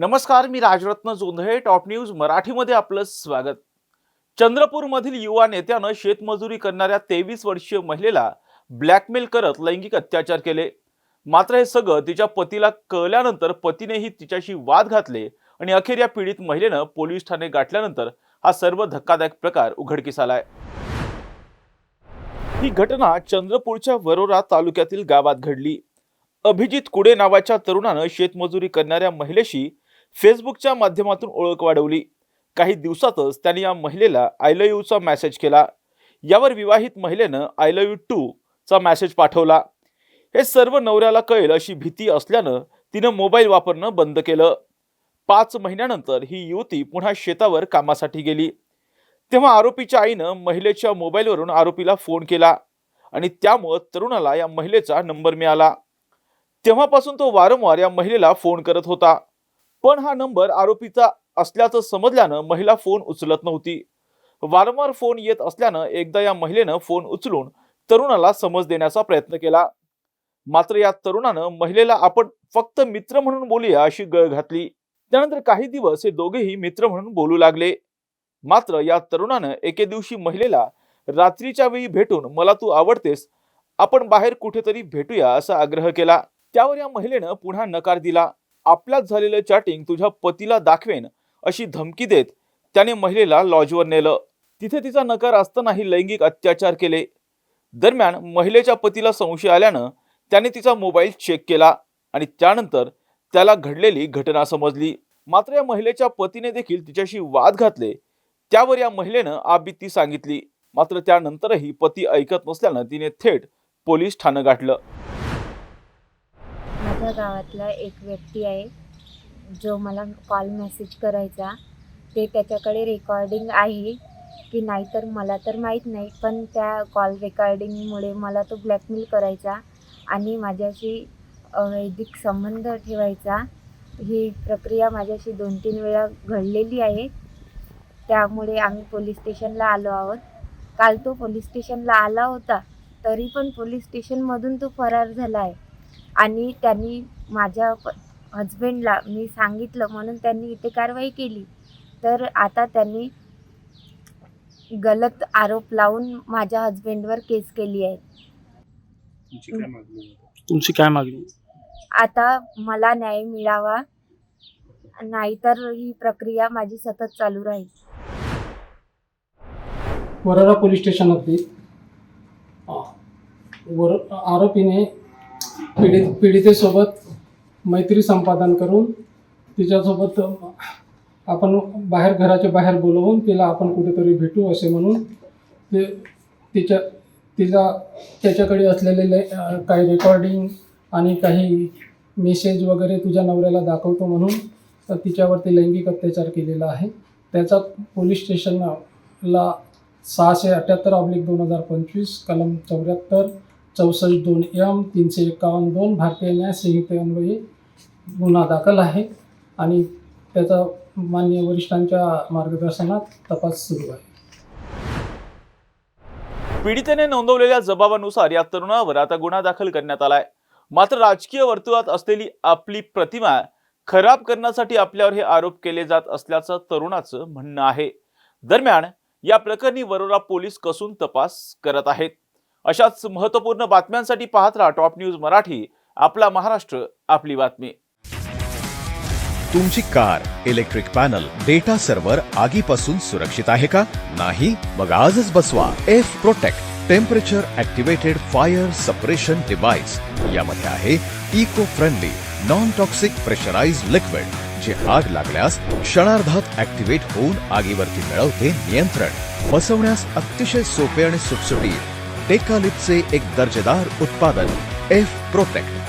नमस्कार मी Rajratna Jondhale top news मराठीमध्ये आपलं स्वागत. चंद्रपूरमधील युवा नेत्यानं शेतमजुरी करणाऱ्या तेवीस वर्षीय महिलेला ब्लॅकमेल करत लैंगिक अत्याचार केले. मात्र हे सगळं तिच्या पतीला कळल्यानंतर पतीनेही तिच्याशी वाद घातले आणि अखेर या पीडित महिलेनं पोलीस ठाणे गाठल्यानंतर हा सर्व धक्कादायक प्रकार उघडकीस आलाय ही घटना चंद्रपूरच्या वरोरा तालुक्यातील गावात घडली. अभिजित कुडे नावाच्या तरुणानं शेतमजुरी करणाऱ्या महिलेशी फेसबुकच्या माध्यमातून ओळख वाढवली. काही दिवसातच त्याने या महिलेला आय लव यूचा मेसेज केला. यावर विवाहित महिलेनं आय लव यू टू चा मेसेज पाठवला. हे सर्व नवऱ्याला कळेल अशी भीती असल्यानं तिनं मोबाईल वापरणं बंद केलं. पाच महिन्यानंतर ही युवती पुन्हा शेतावर कामासाठी गेली. तेव्हा आरोपीच्या आईनं महिलेच्या मोबाईलवरून आरोपीला फोन केला आणि त्यामुळं तरुणाला या महिलेचा नंबर मिळाला. तेव्हापासून तो वारंवार या महिलेला फोन करत होता. पण हा नंबर आरोपीचा असल्याचं समजल्यानं महिला फोन उचलत नव्हती. वारंवार फोन येत असल्यानं एकदा या महिलेनं फोन उचलून तरुणाला समज देण्याचा प्रयत्न केला. मात्र या तरुणानं महिलेला आपण फक्त मित्र म्हणून बोलूया अशी गळ घातली. त्यानंतर काही दिवस हे दोघेही मित्र म्हणून बोलू लागले. मात्र या तरुणानं एके दिवशी महिलेला रात्रीच्या वेळी भेटून मला तू आवडतेस आपण बाहेर कुठेतरी भेटूया असा आग्रह केला. त्यावर या महिलेनं पुन्हा नकार दिला. आपल्यात झालेलं चॅटिंग तुझ्या पतीला दाखवेन अशी धमकी देत त्याने महिलेला लॉजवर नेलं. तिथे तिचा नकार असतानाही लैंगिक अत्याचार केले. दरम्यान महिलेच्या पतीला संशय आल्यानं त्याने तिचा मोबाईल चेक केला आणि त्यानंतर त्याला घडलेली घटना समजली. मात्र या महिलेच्या पतीने देखील तिच्याशी वाद घातले. त्यावर या महिलेनं आबिती सांगितली. मात्र त्यानंतरही पती ऐकत नसल्यानं तिने थेट पोलीस ठाणं गाठलं. माझ्या गावातला एक व्यक्ती आहे जो मला कॉल मेसेज करायचा. ते त्याच्याकडे रेकॉर्डिंग आहे की नाही तर मला तर माहीत नाही पण त्या कॉल रेकॉर्डिंगमुळे मला तो ब्लॅकमेल करायचा आणि माझ्याशी अवैधिक संबंध ठेवायचा. ही प्रक्रिया माझ्याशी दोन तीन वेळा घडलेली आहे. त्यामुळे आम्ही पोलीस स्टेशनला आलो आहोत. काल तो पोलीस स्टेशनला आला होता तरी पण पोलीस स्टेशनमधून तो फरार झाला आहे. आणि त्यांनी माझ्या हजबंडला मी सांगितलं म्हणून त्यांनी इथे कारवाई केली. तर आता त्यांनी गलत आरोप लावून माझ्या हजबंडवर केस केली आहे. तुमची काय मागणी आहे? तुमची काय मागणी? आता मला न्याय मिळावा नाहीतर ही प्रक्रिया माझी सतत चालू राहील. वरोरा पोलीस स्टेशनातील वर आरोपीने पीडित पीडितेसोबत मैत्री संपादन करून तिच्यासोबत आपण बाहेर घराच्या बाहेर बोलवून तिला आपण कुठेतरी भेटू असे म्हणून ते तिच्या तिला त्याच्याकडे असलेले काही रेकॉर्डिंग आणि काही मेसेज वगैरे तुझ्या नवऱ्याला दाखवतो म्हणून तर तिच्यावरती लैंगिक अत्याचार केलेला आहे. त्याचा पोलीस स्टेशनला सहाशे अठ्ठ्याहत्तर ऑब्लिक दोन हजार पंचवीस कलम चौऱ्याहत्तर चौसष्ट दोन एम तीनशे एकावन्न दोन भारतीय न्याय संहितेन्वये गुन्हा दाखल आहे आणि त्याचा मान्य वरिष्ठांच्या मार्गदर्शनात तपास सुरू आहे. पीडितेने नोंदवलेल्या जबाबानुसार या तरुणावर आता गुन्हा दाखल करण्यात आलाय. मात्र राजकीय वर्तुळात असलेली आपली प्रतिमा खराब करण्यासाठी आपल्यावर हे आरोप केले जात असल्याचं तरुणाचं म्हणणं आहे. दरम्यान या प्रकरणी वरोरा पोलीस कसून तपास करत आहेत. अशाच महत्त्वपूर्ण बातम्यांसाठी पाहत राहा टॉप न्यूज मराठी आपला महाराष्ट्र आपली बातमी. तुमची car electric panel data server आगीपासून सुरक्षित आहे का? नाही? मग आजच बसवा. F protect temperature activated fire suppression device यामध्ये आहे eco friendly non toxic pressurise liquid जे आग लागल्यास क्षणार्धात ऍक्टिव्हेट होऊन आगीवरती मिळवते नियंत्रण. बसवण्यास अतिशय सोपे आणि सुटसुटीत. टेकालिपचे एक दर्जेदार उत्पादन एफ प्रोटेक्ट